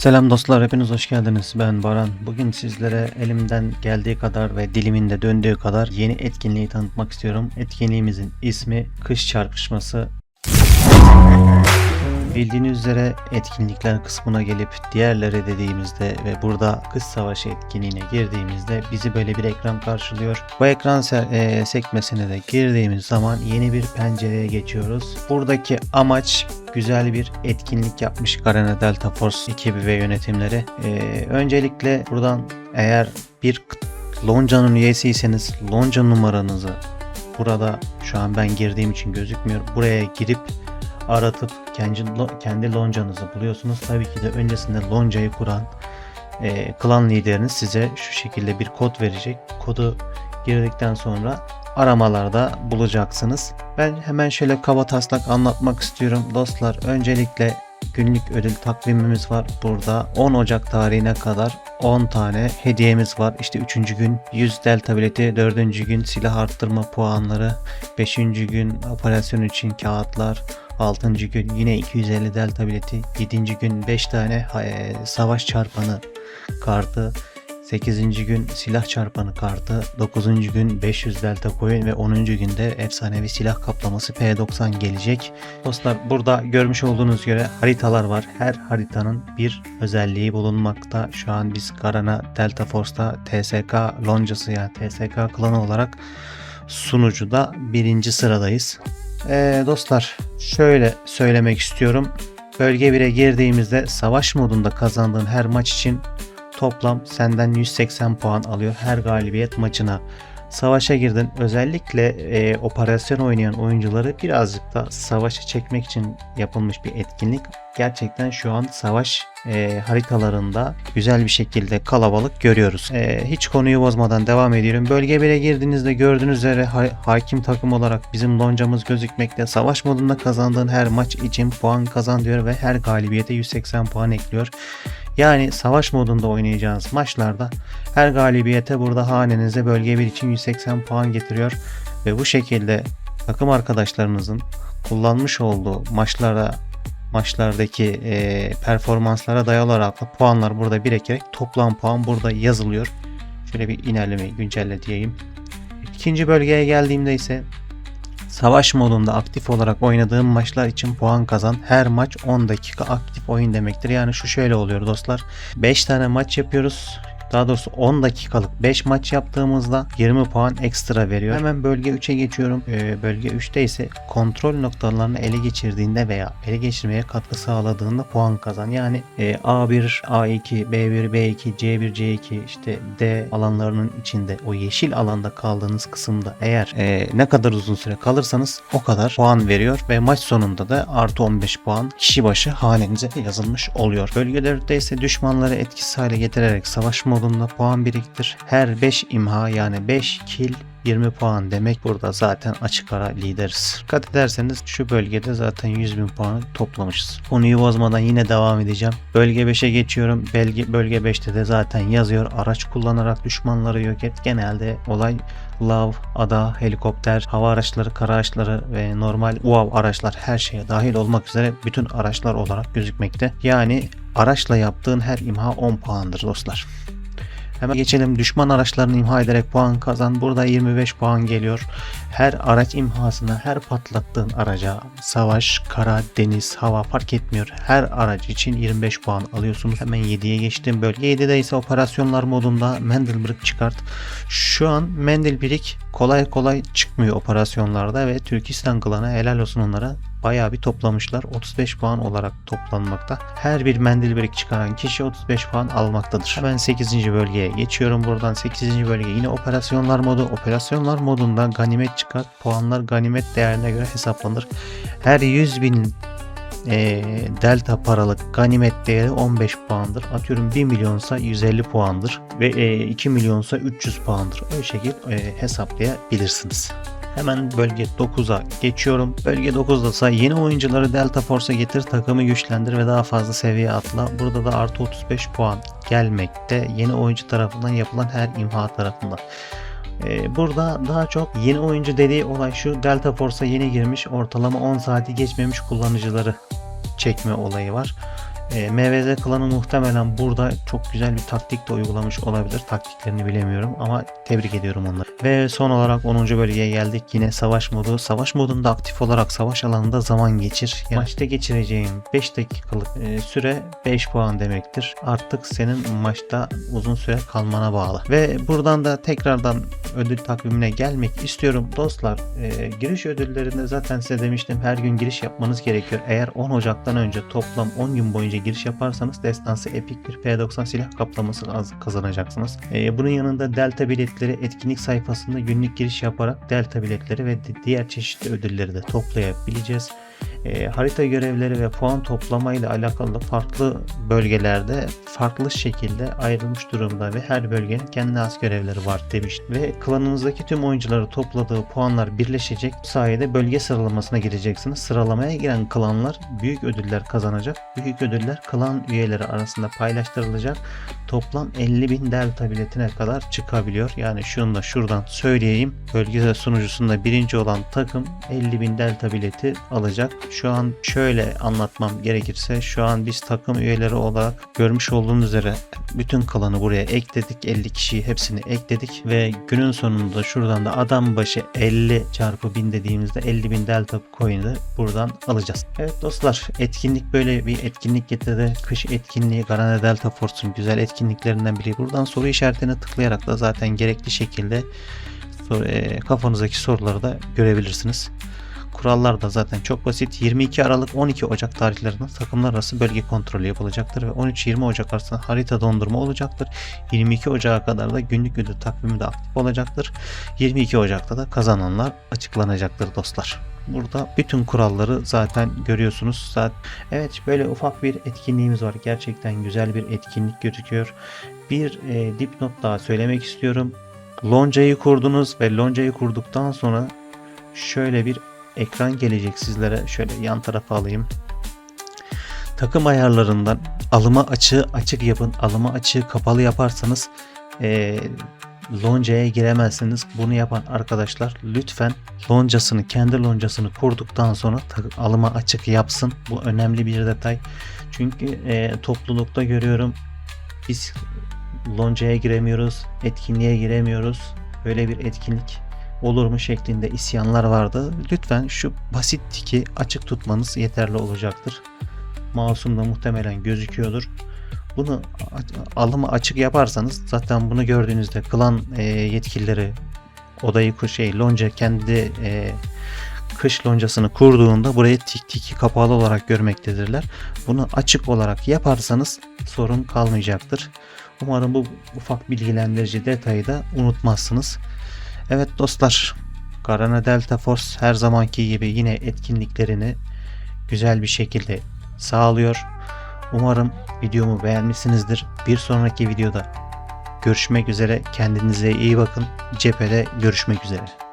Selam dostlar, hepiniz hoş geldiniz. Ben Baran. Bugün sizlere elimden geldiği kadar ve dilimin de döndüğü kadar yeni etkinliği tanıtmak istiyorum. Etkinliğimizin ismi Kış Çarpışması. Bildiğiniz üzere etkinlikler kısmına gelip diğerleri dediğimizde ve burada kış savaşı etkinliğine girdiğimizde bizi böyle bir ekran karşılıyor. Bu ekran e, sekmesine de girdiğimiz zaman yeni bir pencereye geçiyoruz. Buradaki amaç güzel bir etkinlik yapmış Garena Delta Force ekibi ve yönetimleri. E, öncelikle buradan eğer bir Lonca'nın üyesiyseniz Lonca numaranızı burada şu an ben girdiğim için gözükmüyor. Buraya girip aratıp kendi, kendi loncanızı buluyorsunuz. Tabii ki de öncesinde loncayı kuran e, klan lideriniz size şu şekilde bir kod verecek. Kodu girdikten sonra aramalarda bulacaksınız. Ben hemen şöyle kaba taslak anlatmak istiyorum. Dostlar öncelikle günlük ödül takvimimiz var. Burada 10 Ocak tarihine kadar 10 tane hediyemiz var. İşte 3. gün 100 delta bileti, 4. gün silah arttırma puanları, 5. gün operasyon için kağıtlar, 6. gün yine 250 delta bileti, 7. gün 5 tane e, savaş çarpanı kartı, 8. gün silah çarpanı kartı, 9. gün 500 delta coin ve 10. günde efsanevi silah kaplaması P90 gelecek. Dostlar burada görmüş olduğunuz göre haritalar var. Her haritanın bir özelliği bulunmakta. Şu an biz Garana Delta Force'ta TSK loncası yani TSK klanı olarak sunucuda birinci sıradayız. Ee, dostlar şöyle söylemek istiyorum. Bölge 1'e girdiğimizde savaş modunda kazandığın her maç için toplam senden 180 puan alıyor her galibiyet maçına. Savaşa girdin. Özellikle e, operasyon oynayan oyuncuları birazcık da savaşa çekmek için yapılmış bir etkinlik. Gerçekten şu an savaş e, haritalarında güzel bir şekilde kalabalık görüyoruz. E, hiç konuyu bozmadan devam ediyorum. Bölge 1'e girdiğinizde gördüğünüz üzere ha- hakim takım olarak bizim loncamız gözükmekte. Savaş modunda kazandığın her maç için puan kazan diyor ve her galibiyete 180 puan ekliyor. Yani savaş modunda oynayacağınız maçlarda her galibiyete burada hanenize bölge 1 için 180 puan getiriyor ve bu şekilde takım arkadaşlarınızın kullanmış olduğu maçlara maçlardaki e, performanslara dayalı olarak da puanlar burada birikerek toplam puan burada yazılıyor. Şöyle bir ilerlemeyi güncelle diyeyim. İkinci bölgeye geldiğimde ise Savaş modunda aktif olarak oynadığım maçlar için puan kazan. Her maç 10 dakika aktif oyun demektir. Yani şu şöyle oluyor dostlar. 5 tane maç yapıyoruz. Daha doğrusu 10 dakikalık 5 maç yaptığımızda 20 puan ekstra veriyor. Hemen bölge 3'e geçiyorum. Ee, bölge 3'te ise kontrol noktalarını ele geçirdiğinde veya ele geçirmeye katkı sağladığında puan kazan. Yani e, A1, A2, B1, B2, C1, C2 işte D alanlarının içinde o yeşil alanda kaldığınız kısımda eğer e, ne kadar uzun süre kalırsanız o kadar puan veriyor ve maç sonunda da artı 15 puan kişi başı hanenize yazılmış oluyor. Bölge 4'te ise düşmanları etkisiz hale getirerek savaş modunda puan biriktir. Her 5 imha yani 5 kill 20 puan demek burada zaten açık ara lideriz. Dikkat ederseniz şu bölgede zaten 100 bin puanı toplamışız. Konuyu bozmadan yine devam edeceğim. Bölge 5'e geçiyorum. Bölge, bölge 5'te de zaten yazıyor. Araç kullanarak düşmanları yok et. Genelde olay lav, ada, helikopter, hava araçları, kara araçları ve normal UAV araçlar her şeye dahil olmak üzere bütün araçlar olarak gözükmekte. Yani araçla yaptığın her imha 10 puandır dostlar. Hemen geçelim. Düşman araçlarını imha ederek puan kazan. Burada 25 puan geliyor. Her araç imhasına, her patlattığın araca savaş, kara, deniz, hava fark etmiyor. Her araç için 25 puan alıyorsunuz. Hemen 7'ye geçtim. Bölge 7'de ise operasyonlar modunda Mendelbrick çıkart. Şu an Mendelbrick kolay kolay çıkmıyor operasyonlarda ve Türkistan klanı helal olsun onlara bayağı bir toplamışlar. 35 puan olarak toplanmakta. Her bir mendil birik çıkaran kişi 35 puan almaktadır. Hemen 8. bölgeye geçiyorum buradan. 8. bölge yine operasyonlar modu. Operasyonlar modunda ganimet çıkar. Puanlar ganimet değerine göre hesaplanır. Her 100 bin e, delta paralık ganimet değeri 15 puandır. Atıyorum 1 milyonsa 150 puandır ve e, 2 milyonsa 300 puandır. Öyle şekilde e, hesaplayabilirsiniz. Hemen bölge 9'a geçiyorum. Bölge 9'da ise yeni oyuncuları Delta Force'a getir, takımı güçlendir ve daha fazla seviye atla. Burada da artı 35 puan gelmekte. Yeni oyuncu tarafından yapılan her imha tarafından. Ee, burada daha çok yeni oyuncu dediği olay şu Delta Force'a yeni girmiş ortalama 10 saati geçmemiş kullanıcıları çekme olayı var. E, MVZ klanı muhtemelen burada çok güzel bir taktik de uygulamış olabilir. Taktiklerini bilemiyorum ama tebrik ediyorum onları. Ve son olarak 10. bölgeye geldik. Yine savaş modu. Savaş modunda aktif olarak savaş alanında zaman geçir. Yani maçta geçireceğin 5 dakikalık e, süre 5 puan demektir. Artık senin maçta uzun süre kalmana bağlı. Ve buradan da tekrardan ödül takvimine gelmek istiyorum. Dostlar e, giriş ödüllerinde zaten size demiştim her gün giriş yapmanız gerekiyor. Eğer 10 Ocak'tan önce toplam 10 gün boyunca giriş yaparsanız destansı epik bir P90 silah kaplaması kaz- kazanacaksınız. E, bunun yanında Delta biletleri etkinlik sayfasında günlük giriş yaparak Delta biletleri ve di- diğer çeşitli ödülleri de toplayabileceğiz. E, harita görevleri ve puan toplama ile alakalı farklı bölgelerde farklı şekilde ayrılmış durumda ve her bölgenin kendine has görevleri var demiş. Ve klanınızdaki tüm oyuncuları topladığı puanlar birleşecek. Bu sayede bölge sıralamasına gireceksiniz. Sıralamaya giren klanlar büyük ödüller kazanacak. Büyük ödüller klan üyeleri arasında paylaştırılacak. Toplam 50.000 delta biletine kadar çıkabiliyor. Yani şunu da şuradan söyleyeyim. Bölge sunucusunda birinci olan takım 50.000 delta bileti alacak. Şu an şöyle anlatmam gerekirse şu an biz takım üyeleri olarak görmüş olduğunuz üzere bütün klanı buraya ekledik. 50 kişiyi hepsini ekledik ve günün sonunda şuradan da adam başı 50 çarpı 1000 dediğimizde 50.000 delta coin'i buradan alacağız. Evet dostlar etkinlik böyle bir etkinlik getirdi. Kış etkinliği Garana Delta Force'un güzel etkinliklerinden biri. Buradan soru işaretine tıklayarak da zaten gerekli şekilde e, kafanızdaki soruları da görebilirsiniz. Kurallar da zaten çok basit. 22 Aralık 12 Ocak tarihlerinde takımlar arası bölge kontrolü yapılacaktır ve 13-20 Ocak arasında harita dondurma olacaktır. 22 Ocak'a kadar da günlük ödül takvimi de aktif olacaktır. 22 Ocak'ta da kazananlar açıklanacaktır dostlar. Burada bütün kuralları zaten görüyorsunuz. Zaten evet böyle ufak bir etkinliğimiz var. Gerçekten güzel bir etkinlik gözüküyor. Bir e, dipnot daha söylemek istiyorum. Loncayı kurdunuz ve loncayı kurduktan sonra şöyle bir ekran gelecek sizlere. Şöyle yan tarafa alayım. Takım ayarlarından alıma açığı açık yapın. Alıma açığı kapalı yaparsanız eee loncaya giremezsiniz. Bunu yapan arkadaşlar lütfen loncasını kendi loncasını kurduktan sonra alıma açık yapsın. Bu önemli bir detay. Çünkü eee, toplulukta görüyorum biz loncaya giremiyoruz, etkinliğe giremiyoruz. Böyle bir etkinlik olur mu şeklinde isyanlar vardı. Lütfen şu basit tiki açık tutmanız yeterli olacaktır. Mouse'umda muhtemelen gözüküyordur. Bunu alımı açık yaparsanız zaten bunu gördüğünüzde klan e, yetkilileri odayı şey lonca kendi e, kış loncasını kurduğunda burayı tik tiki kapalı olarak görmektedirler. Bunu açık olarak yaparsanız sorun kalmayacaktır. Umarım bu ufak bilgilendirici detayı da unutmazsınız. Evet dostlar, Garana Delta Force her zamanki gibi yine etkinliklerini güzel bir şekilde sağlıyor. Umarım videomu beğenmişsinizdir. Bir sonraki videoda görüşmek üzere. Kendinize iyi bakın. Cephede görüşmek üzere.